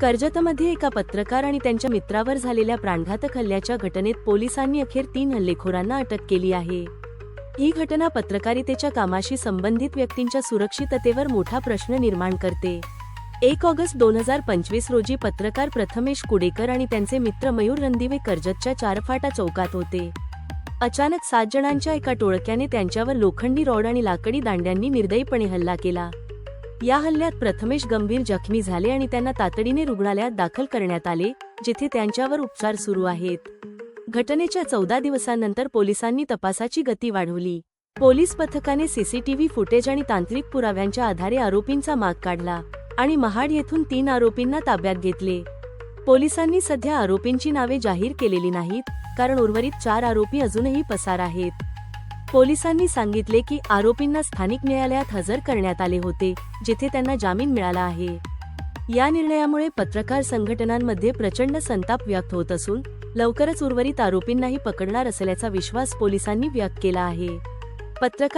कर्जतमध्ये एका पत्रकार आणि त्यांच्या मित्रावर झालेल्या प्राणघातक हल्ल्याच्या घटनेत पोलिसांनी अखेर तीन हल्लेखोरांना अटक केली आहे. ही घटना पत्रकारितेच्या कामाशी संबंधित व्यक्तींच्या सुरक्षिततेवर मोठा प्रश्न निर्माण करते. एक ऑगस्ट दोन हजार पंचवीस रोजी पत्रकार प्रथमेश कुडेकर आणि त्यांचे मित्र मयूर रणदिवे कर्जतच्या चारफाटा चौकात होते. अचानक सात जणांच्या एका टोळक्याने त्यांच्यावर लोखंडी रॉड आणि लाकडी दांड्यांनी निर्दयीपणे हल्ला केला. या हल्ल्यात प्रथमेश गंभीर जखमी झाले आणि त्यांना तातडीने रुग्णालयात दाखल करण्यात आले जेथे त्यांच्यावर उपचार सुरू आहेत. घटनेच्या चौदा दिवसांनंतर पोलिसांनी तपासाची गती वाढवली. पोलीस पथकाने सीसीटीव्ही फुटेज आणि तांत्रिक पुराव्यांच्या आधारे आरोपींचा माग काढला आणि महाड येथून तीन आरोपींना ताब्यात घेतले. पोलिसांनी सध्या आरोपींची नावे जाहीर केलेली नाहीत कारण उर्वरित चार आरोपी अजूनही पसार आहेत. पोलिसांनी सांगितले की आरोपींना स्थानिक न्यायालयात हजर करण्यात आले होते जिथे त्यांना जामीन मिळाला आहे. या निर्णयामुळे पत्रकार संघटनांमध्ये प्रचंड संताप व्यक्त होत असून लवकरच उर्वरित आरोपींनाही पकडणार असल्याचा विश्वास पोलिसांनी व्यक्त केला आहे. पत्रकार